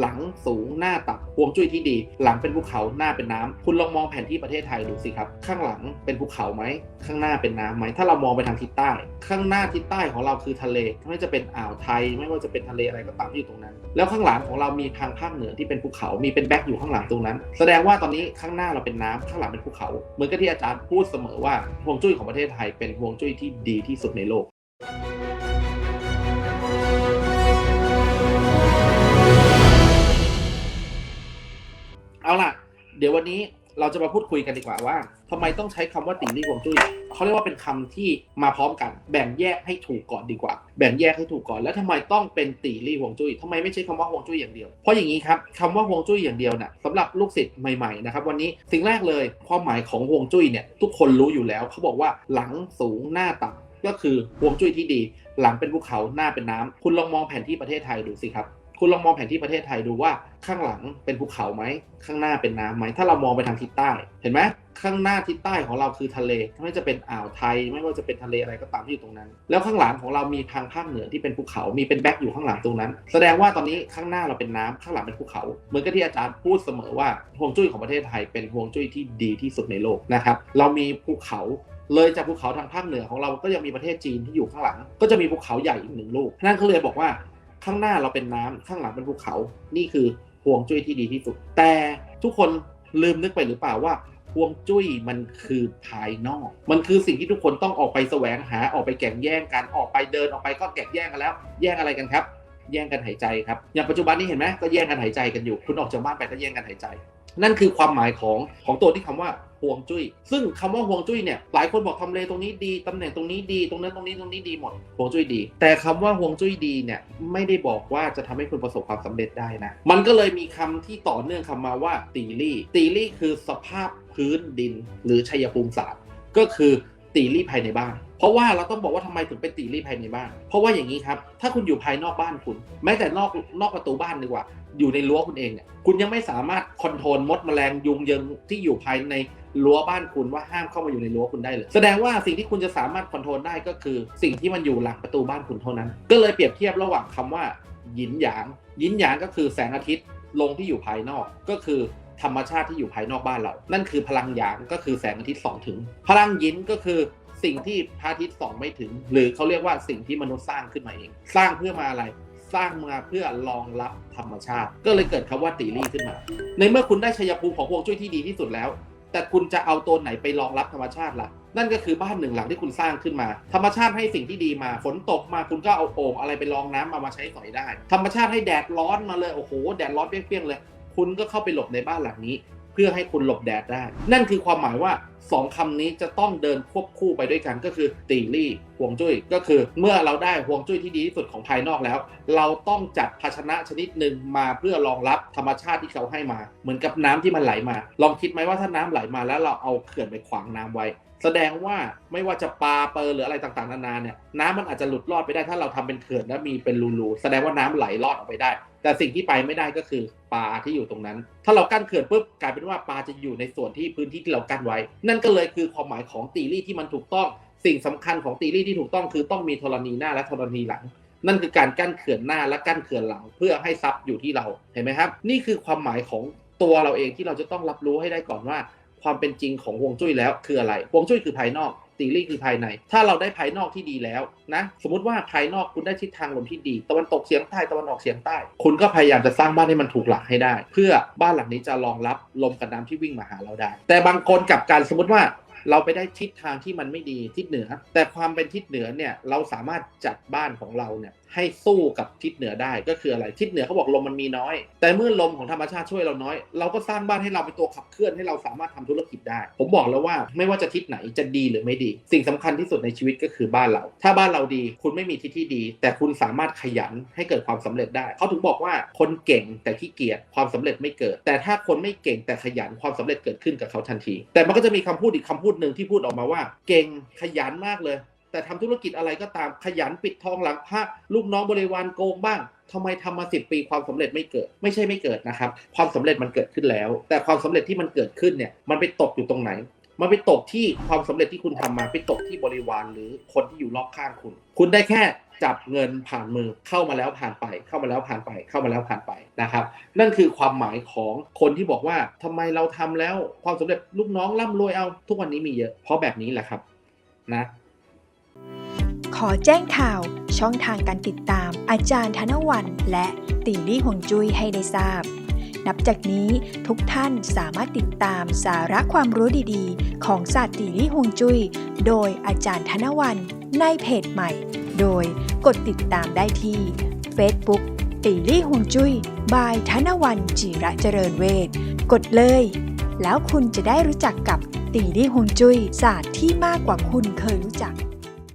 หลังสูงหน้าต่ำฮวงจุ้ยที่ดี หลังเป็นภูเขาหน้าเป็นน้ำคุณลองมองแผนที่ประเทศไทยดูสิครับ ข้างหลังเป็นภูเขาไหม ข้างหน้าเป็นน้ำไหม ถ้าเรามองไปทางทิศใต้ ข้างหน้าทิศใต้ของเราคือทะเลไม่ว่าจะเป็นอ่าวไทย ไม่ว่าจะเป็นทะเลอะไรก็ตามที่อยู่ตรงนั้น แล้วข้างหลังของเรามีทางภาคเหนือที่เป็นภูเขามีเป็นแบ็กอยู่ข้างหลังตรงนั้น แสดงว่าตอนนี้ข้างหน้าเราเป็นน้ำข้างหลังเป็นภูเขาเหมือนกับที่อาจารย์พูดเสมอว่าฮวงจุ้ยของประเทศไทยเป็นฮวงจุ้ยที่ดีที่สุดในโลก เอาล่ะ เดี๋ยววันนี้เราจะมาพูดคุยกันดีกว่าว่าทำไมต้องใช้คำว่าตีรี่ฮวงจุ้ยเขาเรียกว่าเป็นคำที่มาพร้อมกัน แบ่งแยกให้ถูกก่อนดีกว่า แบ่งแยกให้ถูกก่อนแล้วทำไมต้องเป็นตีรี่ฮวงจุ้ยทำไมไม่ใช้คำว่าฮวงจุ้ยอย่างเดียวเพราะอย่างนี้ครับคำว่าฮวงจุ้ยอย่างเดียวน่ะสำหรับลูกศิษย์ใหม่ๆนะครับวันนี้สิ่งแรกเลยความหมายของฮวงจุ้ยเนี่ยทุกคนรู้อยู่แล้วเขาบอกว่าหลังสูงหน้าต่ำก็คือฮวงจุ้ยที่ดี หลังเป็นภูเขาหน้าเป็นน้ำคุณลองมองแผนที่ประเทศไทยดูสิครับ คุณลองมองแผนที่ประเทศไทยดูว่าข้างหลังเป็นภูเขาไหม ข้างหน้าเป็นน้ำไหม ถ้าเรามองไปทางทิศใต้ เห็นไหมข้างหน้าทิศใต้ของเราคือทะเล ไม่ว่าจะเป็นอ่าวไทย ไม่ว่าจะเป็นทะเลอะไรก็ตามที่อยู่ตรงนั้น แล้วข้างหลังของเรามีทางภาคเหนือที่เป็นภูเขา มีเป็นแบ็กอยู่ข้างหลังตรงนั้น แสดงว่าตอนนี้ข้างหน้าเราเป็นน้ำข้างหลังเป็นภูเขา เหมือนกับที่อาจารย์พูดเสมอว่าฮวงจุ้ยของประเทศไทยเป็นฮวงจุ้ยที่ดีที่สุดในโลกนะครับ เรามีภูเขาเลยจากภูเขาทางภาคเหนือของเราก็ยังมีประเทศจีนที่อยู่ข้างหลัง ก็จะมีภูเขาใหญ่อีกหนึ่งลูกนั่นก็เลยบอกว่า ข้างหน้าเราเป็นน้ำข้างหลังเป็นภูเขา นี่คือฮวงจุ้ยที่ดีที่สุด แต่ทุกคนลืมนึกไปหรือเปล่าว่าฮวงจุ้ยมันคือภายนอก มันคือสิ่งที่ทุกคนต้องออกไปแสวงหาออกไปแข่งแย่งกันออกไปเดินออกไปก็แข่งแย่งกันแล้ว แย่งอะไรกันครับ แย่งกันหายใจครับอย่างปัจจุบันนี้เห็นไหมก็แย่งกันหายใจกันอยู่ คุณออกจากบ้านไปก็แย่งกันหายใจ นั่นคือความหมายของของตัวที่คำว่า ฮวงจุ้ย ซึ่งคำว่าฮวงจุ้ยเนี่ยหลายคนบอกทำเลตรงนี้ดีตำแหน่งตรงนี้ดีตรงนั้นตรงนี้ตรงนี้ดีหมดฮวงจุ้ยดี แต่คำว่าฮวงจุ้ยดีเนี่ยไม่ได้บอกว่าจะทำให้คุณประสบความสำเร็จได้นะมันก็เลยมีคำที่ต่อเนื่องคำมาว่าตีลี่ตีลี่คือสภาพพื้นดิน หรือชัยภูมิศาสตร์ก็คือตีลี่ภายในบ้าน เพราะว่าเราต้องบอกว่าทำไมถึงเป็นตีลี่ภายในบ้าน เพราะว่าอย่างนี้ครับ ถ้าคุณอยู่ภายนอกบ้านคุณ แม้แต่นอกนอกประตูบ้านดีกว่า อยู่ในรั้วคุณเองเนี่ย คุณยังไม่สามารถคอนโทรลมดแมลงยุงเยิงที่อยู่ภายใน รั้วบ้านคุณว่าห้ามเข้ามาอยู่ในรั้วคุณได้เลย แสดงว่าสิ่งที่คุณจะสามารถคอนโทรลได้ก็คือ สิ่งที่มันอยู่หลังประตูบ้านคุณเท่านั้น ก็เลยเปรียบเทียบระหว่างคำว่าหยินหยางหยินหยางก็คือแสงอาทิตย์ลงที่อยู่ภายนอกก็คือธรรมชาติที่อยู่ภายนอกบ้านเรา นั่นคือพลังหยางก็คือแสงอาทิตย์ส่องถึง พลังยินก็คือสิ่งที่พระอาทิตย์ส่องไม่ถึง หรือเขาเรียกว่าสิ่งที่มนุษย์สร้างขึ้นมาเอง สร้างเพื่อมาอะไร สร้างมาเพื่อรองรับธรรมชาติ ก็เลยเกิดคำว่าตีรี่ขึ้นมา ในเมื่อคุณได้ชัยภูมิของฮวงจุ้ยที่ดีที่สุดแล้ว แต่คุณจะเอาตัวไหนไปรองรับธรรมชาติล่ะ นั่นก็คือบ้านหนึ่งหลังที่คุณสร้างขึ้นมา ธรรมชาติให้สิ่งที่ดีมา ฝนตกมาคุณก็เอาโอ่งอะไรไปรองน้ำมามาใช้สอยได้ ธรรมชาติให้แดดร้อนมาเลย โอ้โห แดดร้อนเปรี้ยงๆเลย คุณก็เข้าไปหลบในบ้านหลังนี้ เพื่อให้คุณหลบแดดได้ นั่นคือความหมายว่าสองคำนี้จะต้องเดินควบคู่ไปด้วยกันก็คือตีลี่ห่วงจุ้ยก็คือ เมื่อเราได้ห่วงจุ้ยที่ดีที่สุดของภายนอกแล้ว เราต้องจัดภาชนะชนิดหนึ่งมาเพื่อรองรับธรรมชาติที่เขาให้มา เหมือนกับน้ำที่มันไหลมา ลองคิดไหมว่าถ้าน้ำไหลมาแล้วเราเอาเขื่อนไปขวางน้ำไว้ แสดงว่าไม่ว่าจะปลาเปอร์หรืออะไรต่างๆนานาเนี่ยน้ำมันอาจจะหลุดรอดไปได้ถ้าเราทำเป็นเขื่อนแล้วมีเป็นรูๆแสดงว่าน้ำไหลรอดออกไปได้ แต่สิ่งที่ไปไม่ได้ก็คือปลาที่อยู่ตรงนั้น ถ้าเรากั้นเขื่อนปุ๊บกลายเป็นว่าปลาจะอยู่ในส่วนที่พื้นที่ที่เรากั้นไว้ นั่นก็เลยคือความหมายของตีรี่ที่มันถูกต้อง สิ่งสำคัญของตีรี่ที่ถูกต้องคือต้องมีธรณีหน้าและธรณีหลัง นั่นคือการกั้นเขื่อนหน้าและกั้นเขื่อนหลัง เพื่อให้ซับอยู่ที่เราเห็นไหมครับ นี่คือความหมายของตัวเราเองที่เราจะต้องรับรู้ให้ได้ก่อนว่า ความเป็นจริงของฮวงจุ้ยแล้วคืออะไรฮวงจุ้ยคือภายนอกตีลี่คือภายใน ถ้าเราได้ภายนอกที่ดีแล้วนะ สมมติว่าภายนอกคุณได้ทิศทางลมที่ดี ตะวันตกเฉียงใต้ตะวันออกเฉียงใต้ คุณก็พยายามจะสร้างบ้านให้มันถูกหลักให้ได้ เพื่อบ้านหลังนี้จะรองรับลมกับน้ำที่วิ่งมาหาเราได้ แต่บางคนกับการสมมติว่าเราไปได้ทิศทางที่มันไม่ดีทิศเหนือ แต่ความเป็นทิศเหนือเนี่ยเราสามารถจัดบ้านของเราเนี่ยให้สู้กับทิศเหนือได้ก็คืออะไรทิศเหนือเขาบอกลมมันมีน้อย แต่เมื่อลมของธรรมชาติช่วยเราน้อย เราก็สร้างบ้านให้เราเป็นตัวขับเคลื่อนให้เราสามารถทำธุรกิจได้ ผมบอกแล้วว่าไม่ว่าจะทิศไหนจะดีหรือไม่ดี สิ่งสำคัญที่สุดในชีวิตก็คือบ้านเรา ถ้าบ้านเราดีคุณไม่มีทิศที่ดี แต่คุณสามารถขยันให้เกิดความสำเร็จได้เขาถึงบอกว่าคนเก่งแต่ขี้เกียจความสำเร็จไม่เกิด แต่ถ้าคนไม่เก่งแต่ขยันความสำเร็จเกิดขึ้นกับเขาทันที แต่มันก็จะมีคำพูดอีกคำพูดหนึ่งที่พูดออกมาว่า เก่งขยันมากเลย แต่ทำธุรกิจอะไรก็ตามขยันปิดทองหลังพระลูกน้องบริวารโกงบ้างทำไมทำมาสิบปีความสำเร็จไม่เกิด ไม่ใช่ไม่เกิดนะครับ ความสำเร็จมันเกิดขึ้นแล้ว แต่ความสำเร็จที่มันเกิดขึ้นเนี่ยมันไปตกอยู่ตรงไหน มันไปตกที่ความสำเร็จที่คุณทำมาไปตกที่บริวารหรือคนที่อยู่รอบข้างคุณ คุณได้แค่จับเงินผ่านมือเข้ามาแล้วผ่านไป เข้ามาแล้วผ่านไป เข้ามาแล้วผ่านไปนะครับ นั่นคือความหมายของคนที่บอกว่าทำไมเราทำแล้วความสำเร็จลูกน้องร่ำรวยเอา ทุกวันนี้มีเยอะเพราะแบบนี้แหละครับนะ ขอแจ้งข่าวช่องทางการติดตามอาจารย์ธนวันและตีลี่หงจุ้ยให้ได้ทราบ นับจากนี้ทุกท่านสามารถติดตามสาระความรู้ดีๆ ของศาสตร์ตีลี่หงจุ้ยโดยอาจารย์ธนวันในเพจใหม่ โดยกดติดตามได้ที่ Facebook ตีลี่หงจุ้ยบายธนวันจิระเจริญเวทกดเลย แล้วคุณจะได้รู้จักกับตีลี่หงจุ้ยศาสตร์ที่มากกว่าคุณเคยรู้จัก